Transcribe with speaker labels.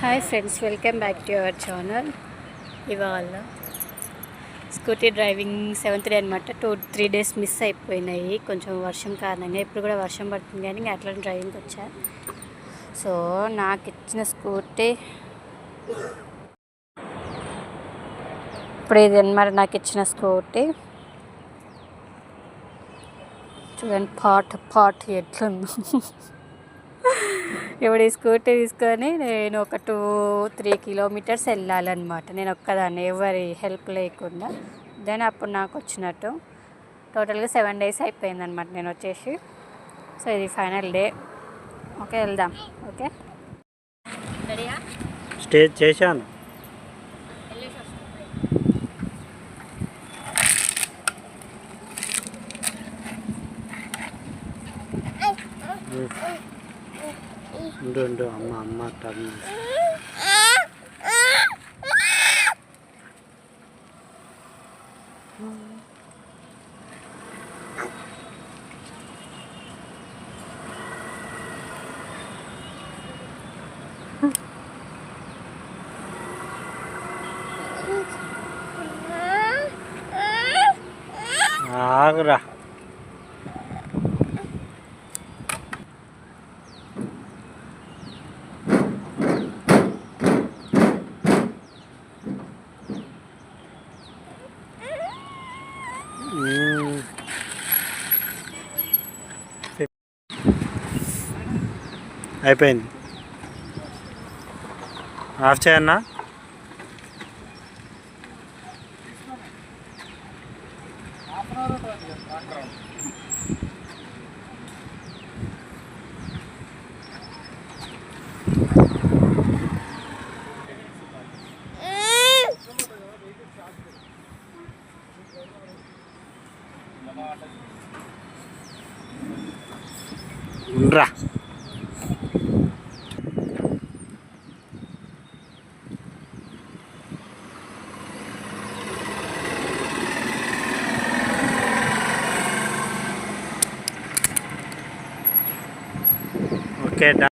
Speaker 1: Hi friends welcome back to our channel ఇవాళ scooty driving seventh day అనమాట two three days miss అయిపోయినాయి. కొంచెం వర్షం కారణంగా ఇప్పుడు కూడా వర్షం పడుతుంది కానీ ఇంకా అట్లా డ్రైవింగ్కి వచ్చా. సో నాకు ఇచ్చిన స్కూటీ ఇప్పుడు ఇది అనమాట నాకు ఇచ్చిన స్కూటీ చూడండి పాట్ పాట్ ఎట్లుందో. ఇప్పుడు ఈ స్కూటీ తీసుకొని నేను ఒక టూ త్రీ కిలోమీటర్స్ వెళ్ళాలన్నమాట. నేను ఒక్కదాన్ని ఎవరి హెల్ప్ లేకుండా. దెన్ అప్పుడు నాకు వచ్చినట్టు టోటల్గా సెవెన్ డేస్ అయిపోయిందనమాట నేను వచ్చేసి. సో ఇది ఫైనల్ డే. ఓకే వెళ్దాం. ఓకే?
Speaker 2: స్టేజ్ చేశాను. ఉండు ఉండు అమ్మ అమ్మ టర్న్ ఆగురా అయిపోయింది. ఆఫ్ చేయన్నా ఉండరా ఓకే డన్